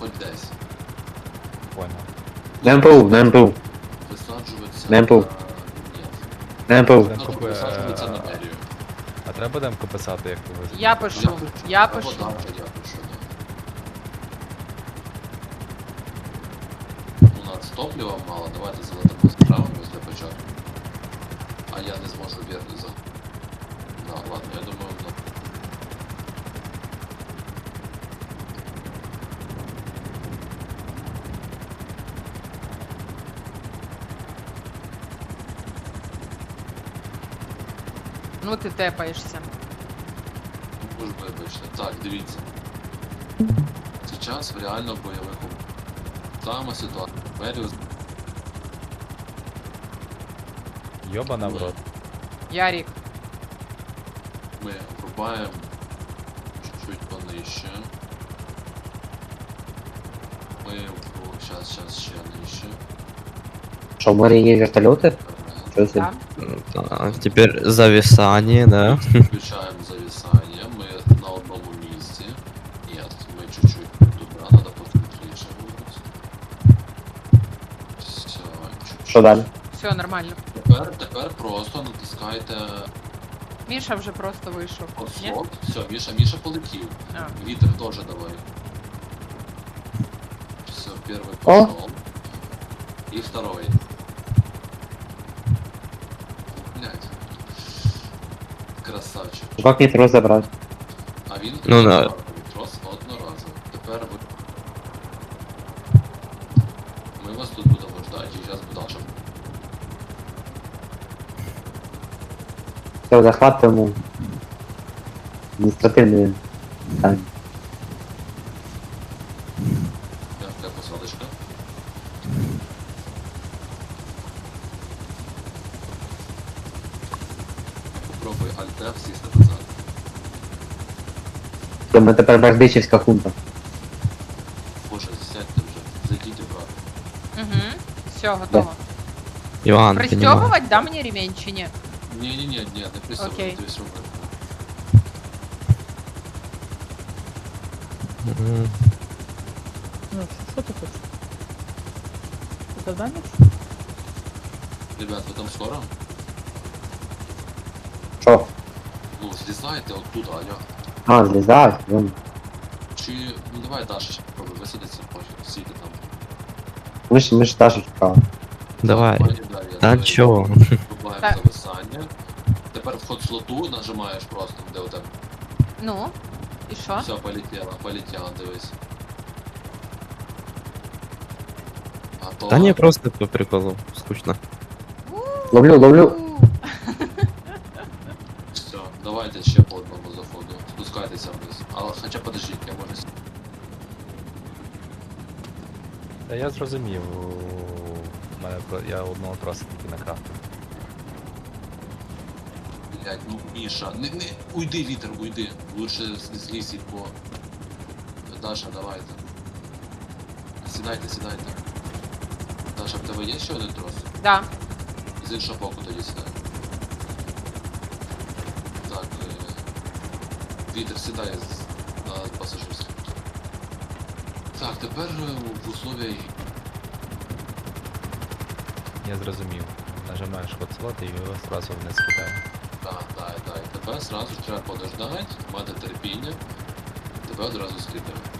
хоч десь. Понял. На МПУ, на МПУ. Висаджуватися. Не МПУ. На МПУ. Ну, Висаджуватися на мерію. А треба демку писати, як ви Я пишу. Я Або пишу. там же я пишу, да. У нас топлива мало, давайте залетимо справами для початку. А я не зможу вірно за. Да, ладно, я думаю, ну. Ну ти тепаєшся. Ви ж вибачте. Так, дивіться. Сейчас в реально бойових умовах. Сама ситуація. Мерію Йобана в рот. Ярік. ми врубаємо чуть-чуть понижче. Ми сейчас, сейчас ще нижче. Що, в морі є вертольоти? Що це? Да? Так, теперь зависание, да. Включаем зависание. Мы на одном месте. Нет, мы чуть-чуть туда, надо посмотреть выбрать. Все, чуть-чуть. Що далі? Все нормально. Тепер, тепер просто натискайте Міша вже просто вийшов. Ні? подсот. Все, Міша, Міша полетів. А. Вітер тоже давай. Все, первый О. пошел. И второй. Красавчик. Мені трос забрати? А він Ну, да. одноразовий, просто одноразово. Тепер ви. Ми вас тут будемо ждати і зараз буде наша. Все, захватимо. Адміністративний. Так. Попробуй альтер сісти назад. Все, ми тепер Бердичівська хунта. Боже, сядьте вже, зайдіть брат. Угу. Все, готово. Иван, понимаю. Пристегувати, да, мені ремень чи ні? Ні-ні-ні, ні, не присягуй, Окей. дивись руки. М, Ну, що ти хочеш? Завдання? Ребят, ви там скоро? Ну, злізайте оттуда, алло. А, злізай. Вон. Чи, ну давай Даша ще попробуй висадитися, пофіг, скільки там. Ми ж, ми ж Дашу чекали. Давай. Пані Дар'я, Та давай чого? Врубаємо Так. зависання. Тепер вход в слоту нажимаєш просто, де у тебе. Ну. І що? Все, полетіло, полетіло, дивись. Готово. Да не, просто по приколу. Скучно. Ловлю, ловлю. У. Спускайтеся вниз. Але хоча подождіть, я можу. Та я зрозумів. У мене про- я одного троса тільки накрафтив. Блять, ну Міша, не, не, уйди, вітер, уйди. Лучше з- злізь по. Даша, давайте. Сідайте, сідайте. Даша, в тебе є ще один трос? Да. З іншого боку тоді сідай. Так, е... Вітер сідає на пасажирський. Так, тепер е, в условиях Я зрозумів. Нажимаєш ход і його зразу вниз кидає. Так, так, так. Тепер сразу треба подождати, мати терпіння. Тебе одразу скидаємо.